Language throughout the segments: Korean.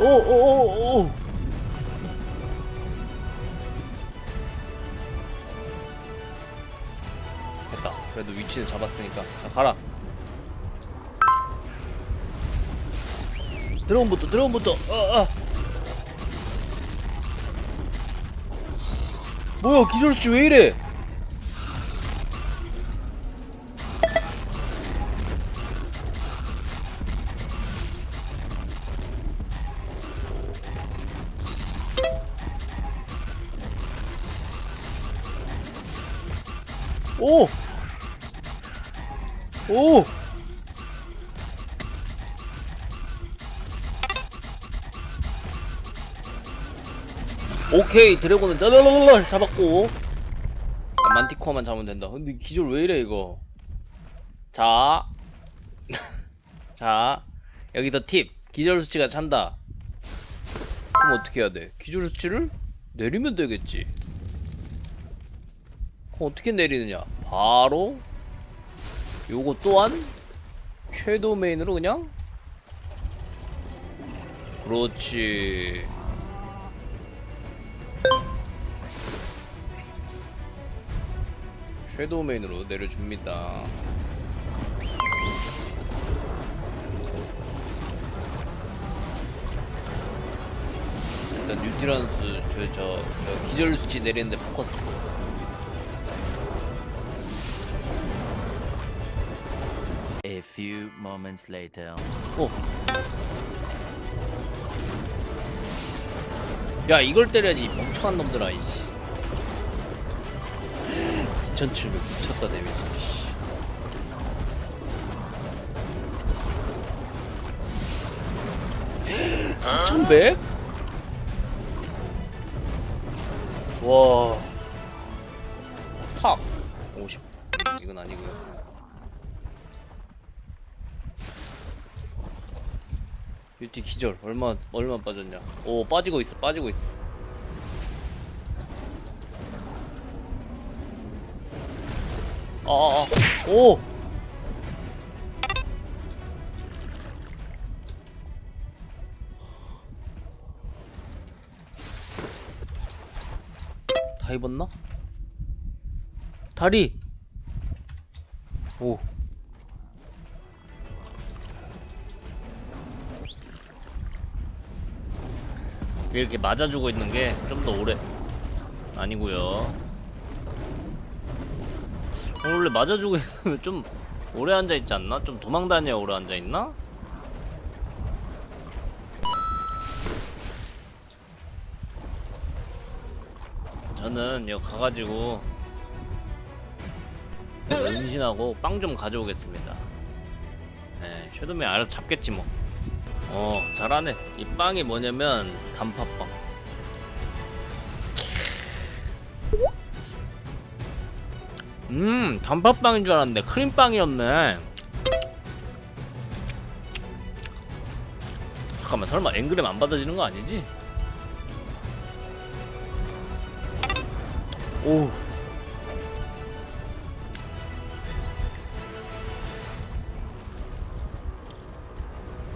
오오오오. 됐다. 그래도 위치는 잡았으니까. 자, 가라. 드래곤부터 드래곤부터. 아, 아. 뭐야 기절수치 왜 이래 오! 오! 오케이 드래곤은 짜라라라 잡았고 만티코어만 잡으면 된다 근데 기절 왜 이래 이거 자 자, 여기서 팁. 기절 수치가 찬다. 그럼 어떻게 해야 돼? 기절 수치를 내리면 되겠지. 어떻게 내리느냐? 바로 요거 또한 섀도우 메인으로 그냥 그렇지. 섀도우 메인으로 내려줍니다. 일단 뉴티란스 저, 저, 저 기절 수치 내리는데 포커스. A few moments later. 오. 야 이걸 때려야지 이 멍청한 놈들아 이씨. 2700 미쳤다 데미지. 씨. 헉, 3100? 와. 탑 50. 이건 아니고요. 뷰티 기절 얼마 얼마 빠졌냐? 오 빠지고 있어 빠지고 있어. 아아아 오. 다 입었나? 다리. 오. 이렇게 맞아주고 있는 게 좀 더 오래 아니고요 원래 맞아주고 있으면 좀 오래 앉아 있지 않나? 좀 도망 다녀야 오래 앉아 있나? 저는 여기 가가지고 은신하고 빵 좀 가져오겠습니다. 네, 섀도우맨 알아서 잡겠지 뭐. 어 잘하네. 이 빵이 뭐냐면 단팥빵. 음 단팥빵인 줄 알았는데 크림빵이었네. 잠깐만 설마 앵그램 안 받아지는 거 아니지? 오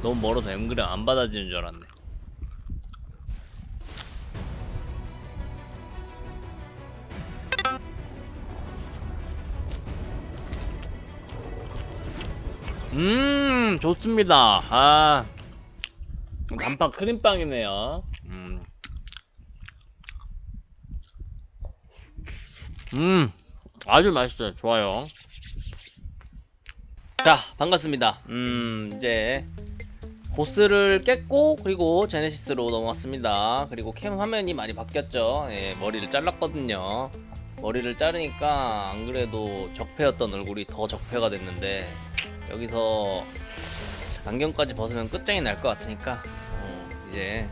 너무 멀어서 엠그램 안 받아지는 줄 알았네. 음, 좋습니다. 아, 단팥 크림빵이네요. 음, 음, 아주 맛있어요. 좋아요. 자, 반갑습니다. 음, 이제 보스를 깼고 그리고 제네시스로 넘어왔습니다. 그리고 캠 화면이 많이 바뀌었죠. 예, 머리를 잘랐거든요. 머리를 자르니까 안 그래도 적폐였던 얼굴이 더 적폐가 됐는데 여기서 안경까지 벗으면 끝장이 날 것 같으니까 어, 이제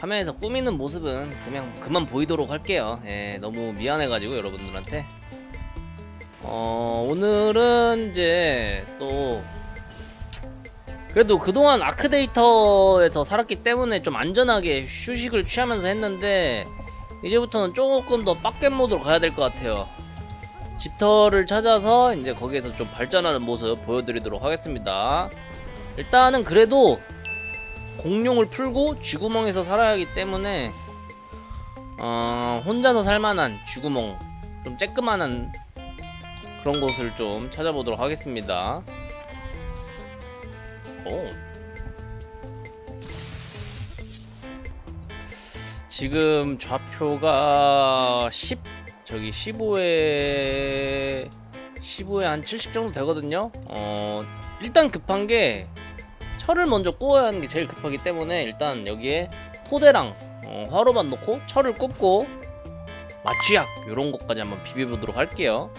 화면에서 꾸미는 모습은 그냥 그만 보이도록 할게요. 예, 너무 미안해가지고 여러분들한테 어, 오늘은 이제 또 그래도 그동안 아크데이터에서 살았기 때문에 좀 안전하게 휴식을 취하면서 했는데 이제부터는 조금 더 빡겜 모드로 가야 될 것 같아요. 집터를 찾아서 이제 거기에서 좀 발전하는 모습 보여드리도록 하겠습니다. 일단은 그래도 공룡을 풀고 쥐구멍에서 살아야 하기 때문에 어, 혼자서 살만한 쥐구멍 좀 쬐끄만한 그런 곳을 좀 찾아보도록 하겠습니다. 오. 지금 좌표가 10 저기 15에 15에 한 70 정도 되거든요. 어 일단 급한 게 철을 먼저 구워야 하는 게 제일 급하기 때문에 일단 여기에 토대랑 어, 화로만 넣고 철을 굽고 마취약 이런 것까지 한번 비벼보도록 할게요.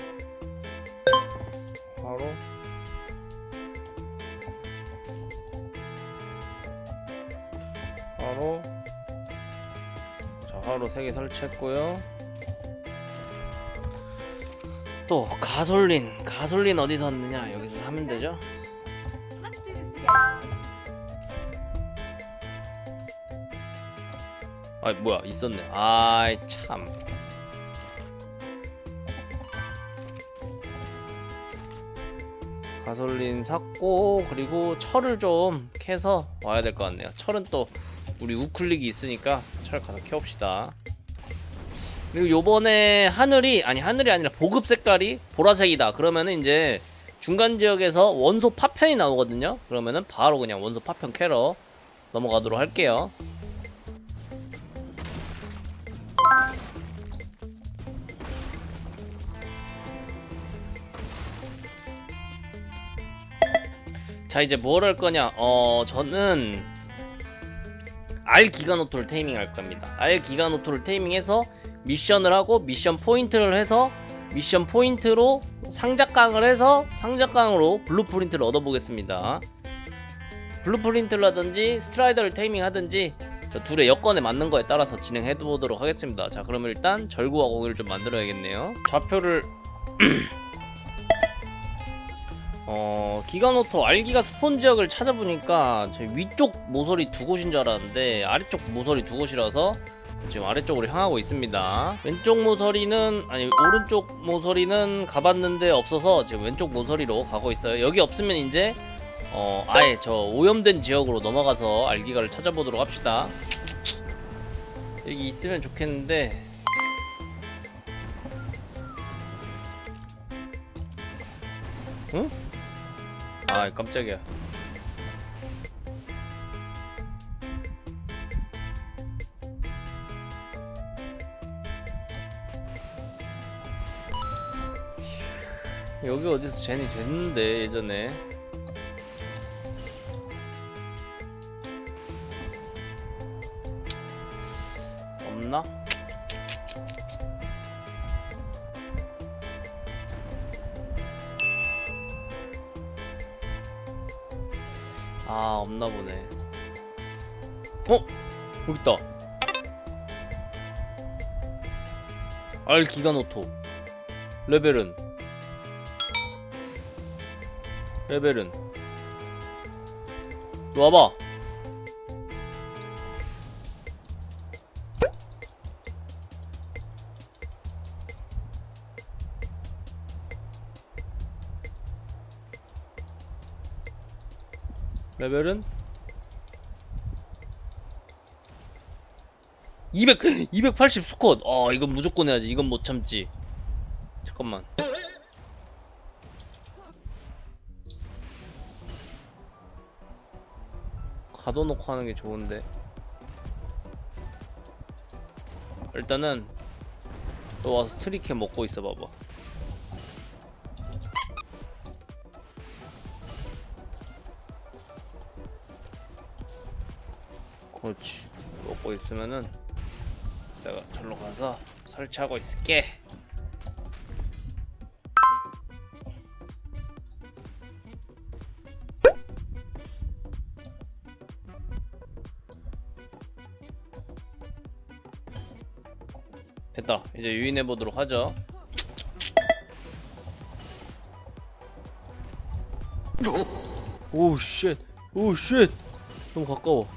3개 설치했고요. 또 가솔린 가솔린 어디서 샀느냐? 여기서 사면 되죠. 아 뭐야 있었네. 아이 참. 가솔린 샀고 그리고 철을 좀 캐서 와야 될 것 같네요. 철은 또 우리 우클릭이 있으니까 철 가서 캐옵시다 그리고 요번에 하늘이 아니 하늘이 아니라 보급 색깔이 보라색이다. 그러면은 이제 중간 지역에서 원소 파편이 나오거든요. 그러면은 바로 그냥 원소 파편 캐러 넘어가도록 할게요. 자 이제 뭘 할 거냐? 어 저는 R 기가노토를 테이밍 할 겁니다. R 기가노토를 테이밍해서 미션을 하고 미션 포인트를 해서 미션 포인트로 상자깡을 해서 상자깡으로 블루프린트를 얻어보겠습니다. 블루프린트를 하든지 스트라이더를 테이밍 하든지 저 둘의 여건에 맞는 거에 따라서 진행해 보도록 하겠습니다. 자 그러면 일단 절구와 고기를 좀 만들어야겠네요. 좌표를 어 기가노토 알기가 스폰 지역을 찾아보니까 제 위쪽 모서리 두 곳인 줄 알았는데 아래쪽 모서리 두 곳이라서 지금 아래쪽으로 향하고 있습니다. 왼쪽 모서리는 아니 오른쪽 모서리는 가봤는데 없어서 지금 왼쪽 모서리로 가고 있어요. 여기 없으면 이제 어 아예 저 오염된 지역으로 넘어가서 알기가를 찾아보도록 합시다. 여기 있으면 좋겠는데. 응? 아 깜짝이야 여기 어디서 젠이 됐는데 예전에. 없나? 아 없나 보네. 어? 여기 있다. 알 기가노토. 레벨은 레벨은 이리 와봐 레벨은 200 280 스쿼트. 아, 이건 무조건 해야지. 이건 못 참지. 잠깐만. 가둬놓고 하는 게 좋은데. 일단은 너 와서 트리케 먹고 있어 봐봐. 그렇지. 먹고 있으면은 내가 절로 가서 설치하고 있을게. 됐다. 이제 유인해 보도록 하죠. 오 쉣. 오 쉣. 너무 가까워.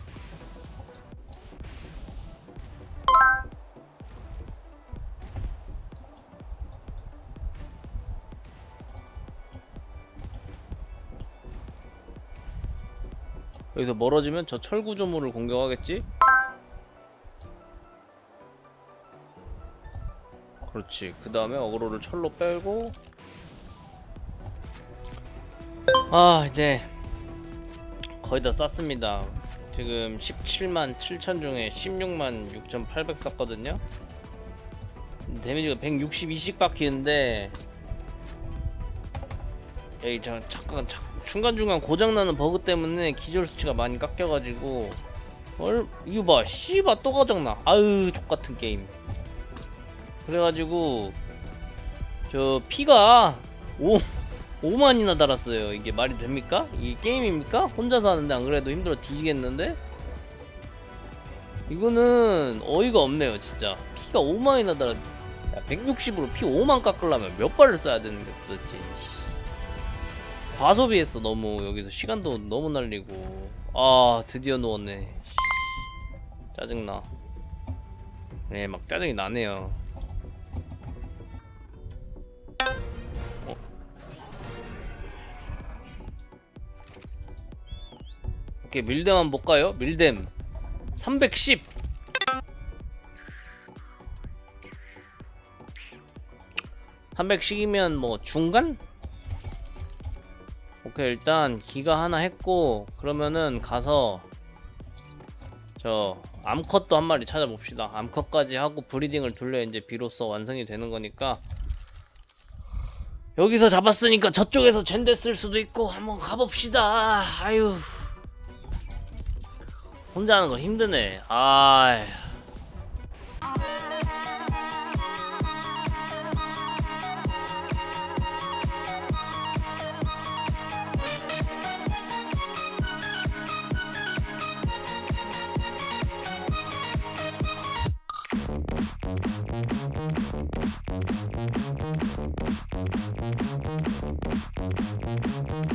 여기서 멀어지면 저 철구조물을 공격하겠지? 그렇지. 그 다음에 어그로를 철로 빼고 아 이제 거의 다 쌌습니다. 지금 17만 7천 중에 16만 6,800 썼거든요. 데미지가 162씩 박히는데 에이 저 잠깐 잠- 중간중간 고장나는 버그 때문에 기절 수치가 많이 깎여가지고 얼 이거 봐 씨바 또 고장나 아유 족같은 게임 그래가지고 저 피가 5 5만이나 달았어요 이게 말이 됩니까? 이게 게임입니까? 혼자서 하는데 안 그래도 힘들어 뒤지겠는데? 이거는 어이가 없네요 진짜 피가 5만이나 달았 야 160으로 피 5만 깎으려면 몇 발을 써야 되는데 도대체 씨. 과소비했어 너무 여기서 시간도 너무 날리고 아 드디어 누웠네 씨. 짜증나 네 막 짜증이 나네요 오케이 밀뎀 한번 볼까요? 밀뎀 310 310이면 뭐 중간? 오케이 일단 기가 하나 했고 그러면은 가서 저 암컷도 한 마리 찾아봅시다. 암컷까지 하고 브리딩을 돌려 이제 비로소 완성이 되는 거니까. 여기서 잡았으니까 저쪽에서 젠데 쓸 수도 있고 한번 가봅시다. 아유 혼자 하는 거 힘드네. 아